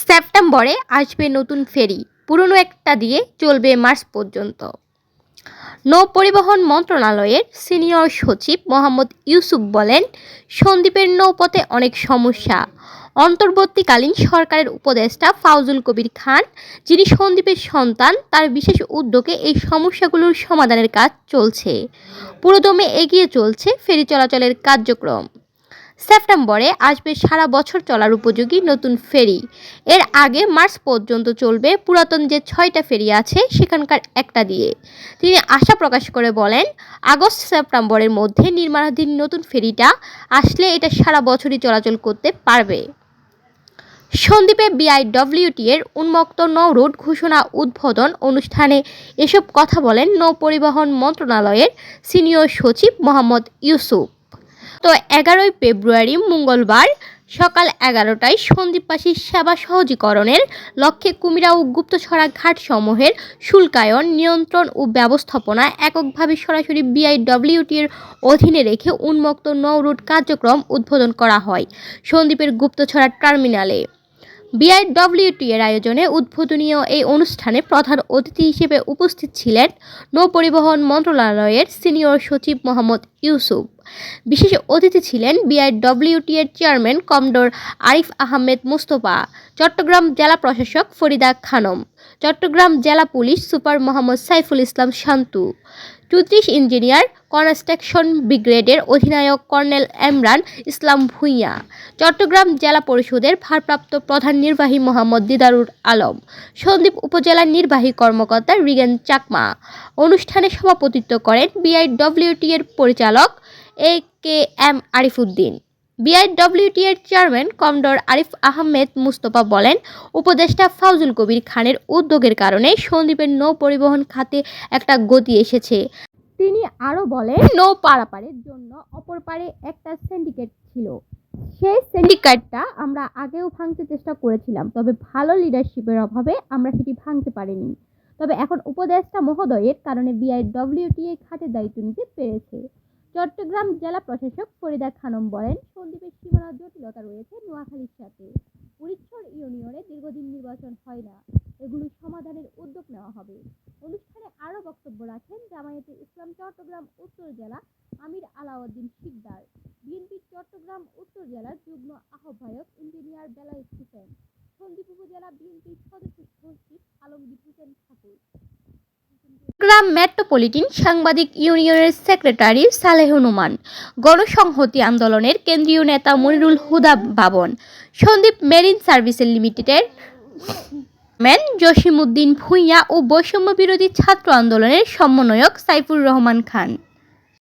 সেপ্টেম্বরে আসবে নতুন ফেরি, পুরনো একটা দিয়ে চলবে মার্চ পর্যন্ত। নৌ পরিবহন মন্ত্রণালয়ের সিনিয়র সচিব মোহাম্মদ ইউসুফ বলেন, সন্দ্বীপের নৌপথে অনেক সমস্যা। অন্তর্বর্তীকালীন সরকারের উপদেষ্টা ফাউজুল কবির খান, যিনি সন্দ্বীপের সন্তান, তার বিশেষ উদ্যোগে এই সমস্যাগুলোর সমাধানের কাজ চলছে। পুরোদমে এগিয়ে চলছে ফেরি চলাচলের কার্যক্রম। সেপ্টেম্বরে আসবে সারা বছর চলার উপযোগী নতুন ফেরি। এর আগে মার্চ পর্যন্ত চলবে পুরাতন যে ছয়টা ফেরি আছে সেখানকার একটা দিয়ে। তিনি আশা প্রকাশ করে বলেন, আগস্ট সেপ্টেম্বরের মধ্যে নির্মাণাধীন নতুন ফেরিটা আসলে এটা সারা বছরই চলাচল করতে পারবে। সন্দ্বীপে বিআইডব্লিউটি এর উন্মুক্ত নৌ রুট ঘোষণা উদ্বোধন অনুষ্ঠানে এসব কথা বলেন নৌ পরিবহন মন্ত্রণালয়ের সিনিয়র সচিব মোহাম্মদ ইউসুফ। তো এগারোই ফেব্রুয়ারি মঙ্গলবার সকাল এগারোটায় সন্দ্বীপবাসীর সেবা সহজীকরণের লক্ষ্যে কুমিরা ও গুপ্তছড়া ঘাটসমূহের শুল্কায়ন, নিয়ন্ত্রণ ও ব্যবস্থাপনা এককভাবে সরাসরি বিআইডব্লিউটির অধীনে রেখে উন্মুক্ত নৌরুট কার্যক্রম উদ্বোধন করা হয় সন্দ্বীপের গুপ্তছড়া টার্মিনালে। বিআইডব্লিউটি এর আয়োজনে উদ্বোধনীয় এই অনুষ্ঠানে প্রধান অতিথি হিসেবে উপস্থিত ছিলেন নৌপরিবহন মন্ত্রণালয়ের সিনিয়র সচিব মোহাম্মদ ইউসুফ। বিশেষ অতিথি ছিলেন বিআইডব্লিউটি এর চেয়ারম্যান কমডোর আরিফ আহমেদ মুস্তফা, চট্টগ্রাম জেলা প্রশাসক ফরিদা খানম, চট্টগ্রাম জেলা পুলিশ সুপার মোহাম্মদ সাইফুল ইসলাম শান্তু চৌত্রিশ ইঞ্জিনিয়ার কনস্ট্রাকশন ব্রিগেডের অধিনায়ক কর্নেল এমরান ইসলাম ভূঁইয়া, চট্টগ্রাম জেলা পরিষদের ভারপ্রাপ্ত প্রধান নির্বাহী মোহাম্মদ দিদারুল আলম, সন্দ্বীপ উপজেলার নির্বাহী কর্মকর্তা রিগেন চাকমা। অনুষ্ঠানে সভাপতিত্ব করেন বিআইডব্লিউটি এর পরিচালক এ কে এম আরিফুদ্দিন। বিআইডব্লিউটি এর চেয়ারম্যান কমডর আরিফ আহমেদ মুস্তফা বলেন, উপদেষ্টা ফাউজুল কবির খানের উদ্যোগের কারণে সন্দ্বীপের নৌ পরিবহন খাতে একটা গতি এসেছে। তিনি আরও বলেন, নৌ পারাপারের জন্য অপর পারে একটা সিন্ডিকেট ছিল। সেই সিন্ডিকেটটা আমরা আগেও ভাঙতে চেষ্টা করেছিলাম, তবে ভালো লিডারশিপের অভাবে আমরা সেটি ভাঙতে পারিনি। তবে এখন উপদেষ্টা মহোদয়ের কারণে বিআইডব্লিউটি খাতের দায়িত্ব নিতে পেরেছে। চট্টগ্রাম জেলা প্রশাসক ফরিদা খানম বলেন, সন্দ্বীপের সীমানা জটিলতা রয়েছে নোয়াখালীর সাথে। উড়িষ্যর ইউনিয়নে দীর্ঘদিন নির্বাচন হয় না। এগুলো সমাধানের উদ্যোগ নেওয়া হবে। অনুষ্ঠানে আরও বক্তব্য রাখেন জামায়াতে ইসলাম চট্টগ্রাম উত্তর জেলা আমির আলাউদ্দিন শিকদার। বিএনপি চট্টগ্রাম উত্তর জেলার যুগ্ম আহ্বায়ক ইঞ্জিনিয়ার বেলায়েত হোসেন। সন্দ্বীপ উপজেলা বিএনপির সদস্য সচিব আলমগীর হোসেন ঠাকুর চট্টগ্রাম মেট্রোপলিটন সাংবাদিক ইউনিয়নের সেক্রেটারি সালেহ নুমান, গণসংহতি আন্দোলনের কেন্দ্রীয় নেতা মনিরুল হুদা বাবন, সন্দীপ মেরিন সার্ভিসেস লিমিটেডের ম্যান জসিমউদ্দিন ভূঁইয়া ও বৈষম্য বিরোধী ছাত্র আন্দোলনের সমন্বয়ক সাইফুর রহমান খান।